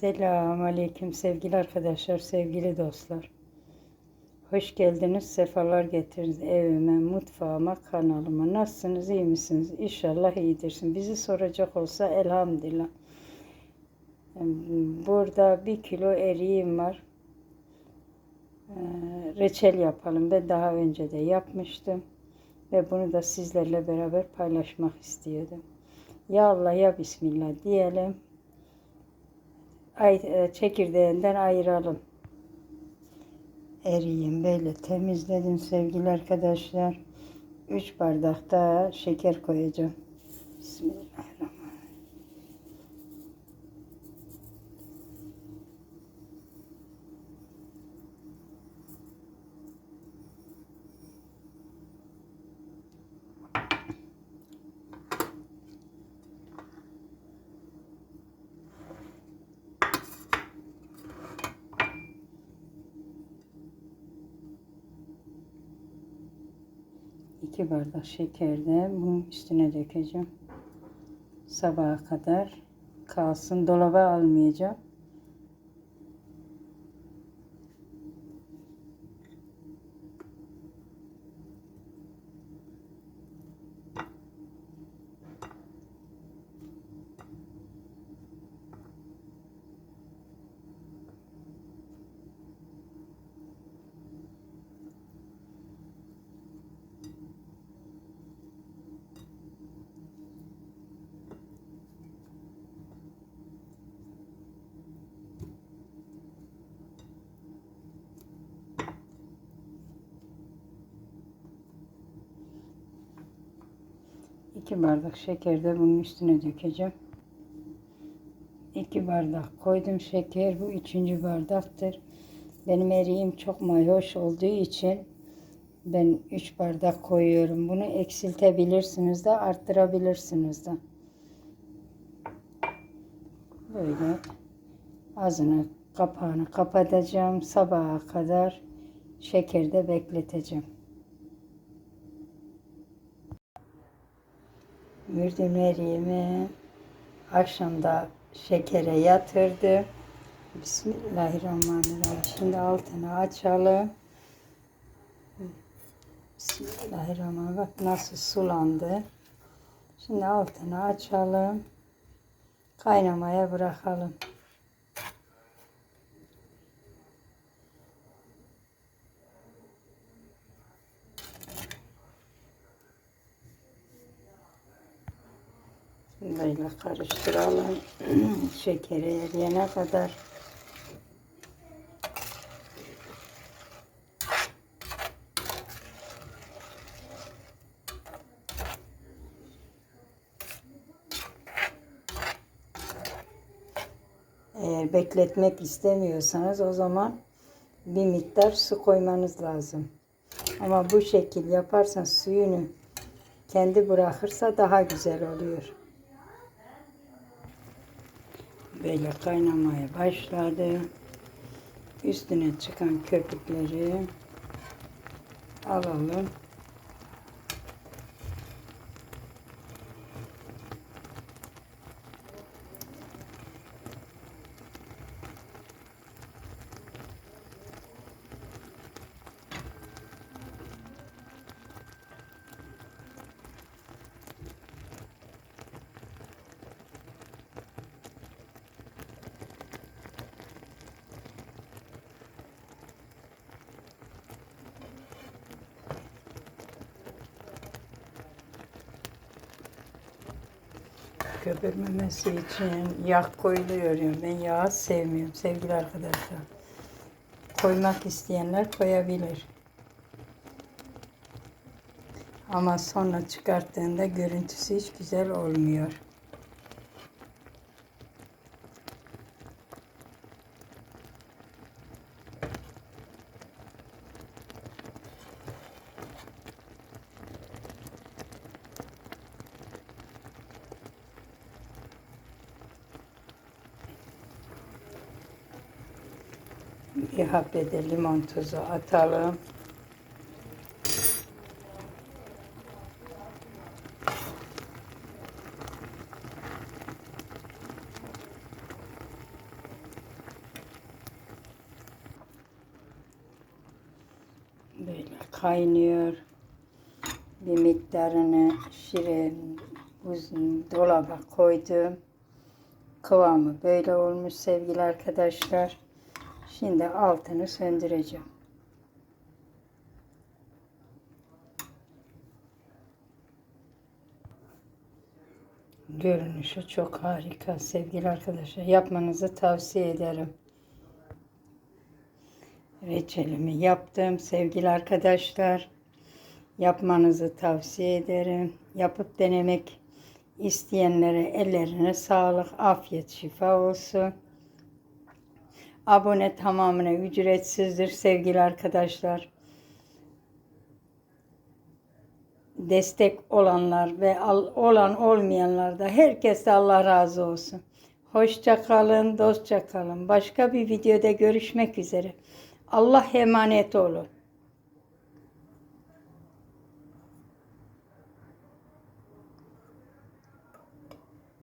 Selamun Aleyküm sevgili arkadaşlar, sevgili dostlar. Hoş geldiniz, sefalar getirdiniz evime, mutfağıma, kanalıma. Nasılsınız, iyi misiniz? İnşallah iyidirsin. Bizi soracak olsa elhamdülillah. Burada bir kilo eriğim var. Ee, Reçel yapalım. Ben daha önce de yapmıştım. Ve bunu da sizlerle beraber paylaşmak istiyordum. Ya Allah ya Bismillah diyelim ay, e, çekirdeğinden ayıralım. Eriyim böyle temizledim sevgili arkadaşlar. 3 bardak da şeker koyacağım. Bismillah. 2 bardak şekerde bunun üstüne dökeceğim. Sabaha kadar kalsın. Dolaba almayacağım. İki bardak şeker de bunun üstüne dökeceğim. İki bardak koydum şeker. Bu üçüncü bardaktır. Benim eriğim çok mayhoş olduğu için ben üç bardak koyuyorum. Bunu eksiltebilirsiniz de arttırabilirsiniz de. Böyle ağzını kapağını kapatacağım. Sabaha kadar şekerde bekleteceğim. Mürdüm eriğimi akşamda şekere yatırdım. Bismillahirrahmanirrahim. Şimdi altını açalım. Bismillahirrahmanirrahim. Bak nasıl sulandı. Şimdi altını açalım. Kaynamaya bırakalım. Böyle karıştıralım. Şekeri eriyene kadar. Eğer bekletmek istemiyorsanız o zaman bir miktar su koymanız lazım. Ama bu şekil yaparsan suyunu kendi bırakırsa daha güzel oluyor. Böyle kaynamaya başladı. Üstüne çıkan köpükleri alalım. Köpürmemesi için yağ koyuluyor. Ben yağ sevmiyorum sevgili arkadaşlar. Koymak isteyenler koyabilir. Ama sonra çıkarttığında görüntüsü hiç güzel olmuyor. Bir hapya de limon tuzu atalım. Böyle kaynıyor. Bir miktarını şirin dolaba koydum. Kıvamı böyle olmuş sevgili arkadaşlar. Şimdi altını söndüreceğim. Görünüşü çok harika sevgili arkadaşlar. Yapmanızı tavsiye ederim. Reçelimi yaptım sevgili arkadaşlar. Yapmanızı tavsiye ederim. Yapıp denemek isteyenlere ellerine sağlık, afiyet, şifa olsun. Abone tamamına ücretsizdir sevgili arkadaşlar. Destek olanlar ve olan olmayanlar da herkese Allah razı olsun. Hoşça kalın, dostça kalın. Başka bir videoda görüşmek üzere. Allah emanet olun.